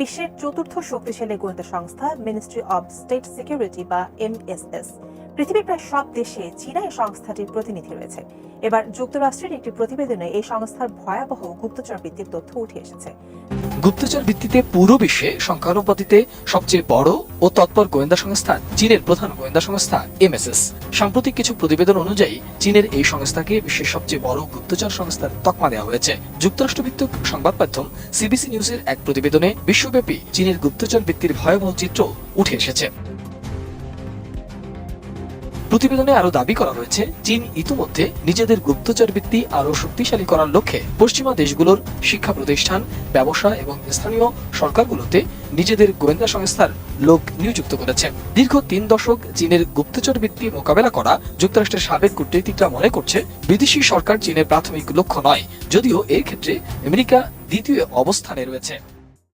বিশ্বের চতুর্থ শক্তিশালী গোয়েন্দা সংস্থা মিনিস্ট্রি অব স্টেট সিকিউরিটি বা এমএসএস পৃথিবীর প্রায় সব দেশে চীনা এই সংস্থাটির প্রতিনিধি রয়েছে। এবার যুক্তরাষ্ট্রের একটি প্রতিবেদনে এই সংস্থার ভয়াবহ গুপ্তচর ভিত্তিক তথ্য উঠে এসেছে। গুপ্তচর ভিত্তিতে পুরো বিশ্বে সংখ্যানুপাতিতে সবচেয়ে বড় ও তৎপর গোয়েন্দা সংস্থা চীনের প্রধান গোয়েন্দা সংস্থা, এমএসএস। সাম্প্রতিক কিছু প্রতিবেদন অনুযায়ী, চীনের এই সংস্থাকে বিশ্বের সবচেয়ে বড় গুপ্তচর সংস্থার তকমা দেওয়া হয়েছে। যুক্তরাষ্ট্র ভিত্তিক সংবাদ মাধ্যম সিবিসি নিউজের এক প্রতিবেদনে বিশ্বব্যাপী চীনের গুপ্তচর ভিত্তির ভয়াবহ চিত্র উঠে এসেছে। প্রতিবেদনে আরও দাবি করা হয়েছে, চীন ইতিমধ্যে নিজেদের গুপ্তচর বৃত্তি আরও শক্তিশালী করার লক্ষ্যে পশ্চিমা দেশগুলোর শিক্ষা প্রতিষ্ঠান, ব্যবসা এবং স্থানীয় সরকারগুলোতে নিজেদের গোয়েন্দা সংস্থার লোক নিয়োজিত করেছে। দীর্ঘ তিন দশক চীনের গুপ্তচর বৃত্তি মোকাবেলা করা যুক্তরাষ্ট্রের সাবেক কূটনীতিকরা মনে করছে, বিদেশি সরকার চীনের প্রাথমিক লক্ষ্য নয়, যদিও এর ক্ষেত্রে আমেরিকা দ্বিতীয় অবস্থানে রয়েছে।